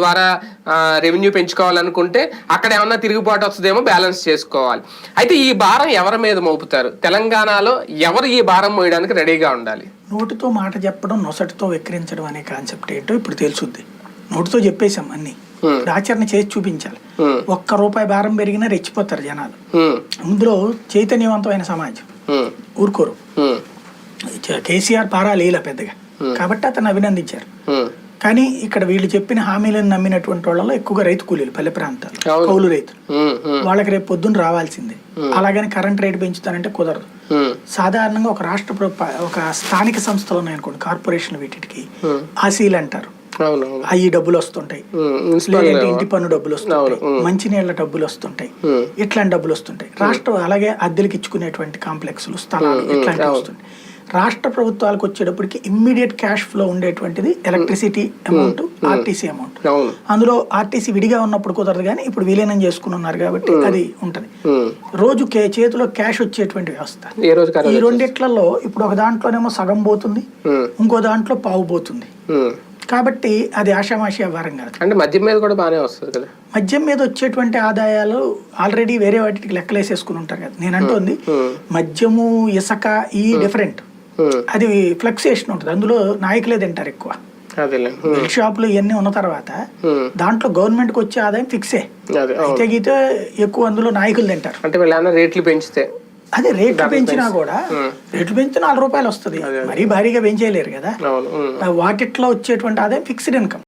ద్వారా రెవెన్యూ పెంచుకోవాలనుకుంటే అక్కడ ఏమన్నా తిరుగుబాటు వస్తుందేమో బ్యాలెన్స్ చేసుకోవాలి. అయితే ఈ భారం ఎవరి మీద మోపుతారు? తెలంగాణలో ఎవరు ఈ భారం మోయడానికి రెడీగా ఉండాలి? నోటితో మాట చెప్పడం నొసటితో వెక్కిరించడం అనే కాన్సెప్ట్ ఏంటో ఇప్పుడు తెలుసుద్ది. నోటితో చెప్పేశాం అన్ని. ఆచరణ చేసి చూపించాలి. ఒక్క రూపాయి భారం పెరిగినా రెచ్చిపోతారు జనాలు. అందులో చైతన్యవంతమైన సమాజం. ఊరుకోరు. కేసీఆర్ పారా లేలా పెద్దగా. కాబట్టి అతను అభినందించారు. కానీ ఇక్కడ వీళ్ళు చెప్పిన హామీలను నమ్మినటువంటి వాళ్ళలో ఎక్కువగా రైతు కూలీలు పల్లె ప్రాంతాలు. కౌలు రైతులు. వాళ్ళకి రేపు పొద్దున్న రావాల్సిందే. అలాగని కరెంట్ రేటు పెంచుతానంటే కుదరదు. సాధారణంగా ఒక రాష్ట్ర ఒక స్థానిక సంస్థలు ఉన్నాయనుకోండి కార్పొరేషన్ వీటికి ఆసీలు అంటారు. అవి డబ్బులు వస్తుంటాయి. లేదంటే ఇంటి పన్ను డబ్బులు వస్తుంటాయి. మంచినీళ్ళ డబ్బులు వస్తుంటాయి. ఇట్లాంటి డబ్బులు వస్తుంటాయి. రాష్ట్రం అలాగే అద్దెలకు ఇచ్చుకునేటువంటి కాంప్లెక్స్లు స్థలాలు ఇట్లాంటివి వస్తుంటాయి. రాష్ట్ర ప్రభుత్వాలకు వచ్చేటప్పటికి ఇమ్మీడియట్ క్యాష్ ఫ్లో ఉండేటువంటిది ఎలక్ట్రిసిటీ అమౌంట్ ఆర్టీసీ అమౌంట్ అందులో ఆర్టీసీ విడిగా ఉన్నప్పుడు కుదరదు కానీ ఇప్పుడు విలీనం చేసుకుని ఉన్నారు కాబట్టి అది ఉంటది. హ్మ్. రోజు చేతిలో క్యాష్ వచ్చేటువంటి వ్యవస్థ. ఈ రెండిట్లలో ఇప్పుడు ఒక దాంట్లోనేమో సగం పోతుంది హ్మ్, ఇంకో దాంట్లో పావు పోతుంది. కాబట్టి అది ఆషామాషి వ్యవహారం కాదు. అంటే మద్యం మీద కూడా బాగానే వస్తుంది కదా? మద్యం మీద వచ్చేటువంటి ఆదాయాలు ఆల్రెడీ వేరే వాటికి లెక్కలేసేసుకుని ఉంటారు కదా. నేను అంటోంది మద్యము ఇసక ఈ డిఫరెంట్ అది ఫ్లక్సుయేషన్ ఉంటుంది. అందులో నాయకులే తింటారు ఎక్కువ. షాపులు ఇవన్నీ ఉన్న తర్వాత. దాంట్లో గవర్నమెంట్కి వచ్చే ఆదాయం ఫిక్సే అయితే గీతే ఎక్కువ అందులో నాయకులు తింటారు. అంటే వీళ్ళు రేట్లు పెంచితే. అదే రేట్లు పెంచినా కూడా రేట్లు పెంచితే నాలుగు రూపాయలు వస్తుంది. మరీ భారీగా పెంచేయలేరు కదా. వాటిట్లో వచ్చేటువంటి ఆదాయం ఫిక్స్డ్ ఇన్కమ్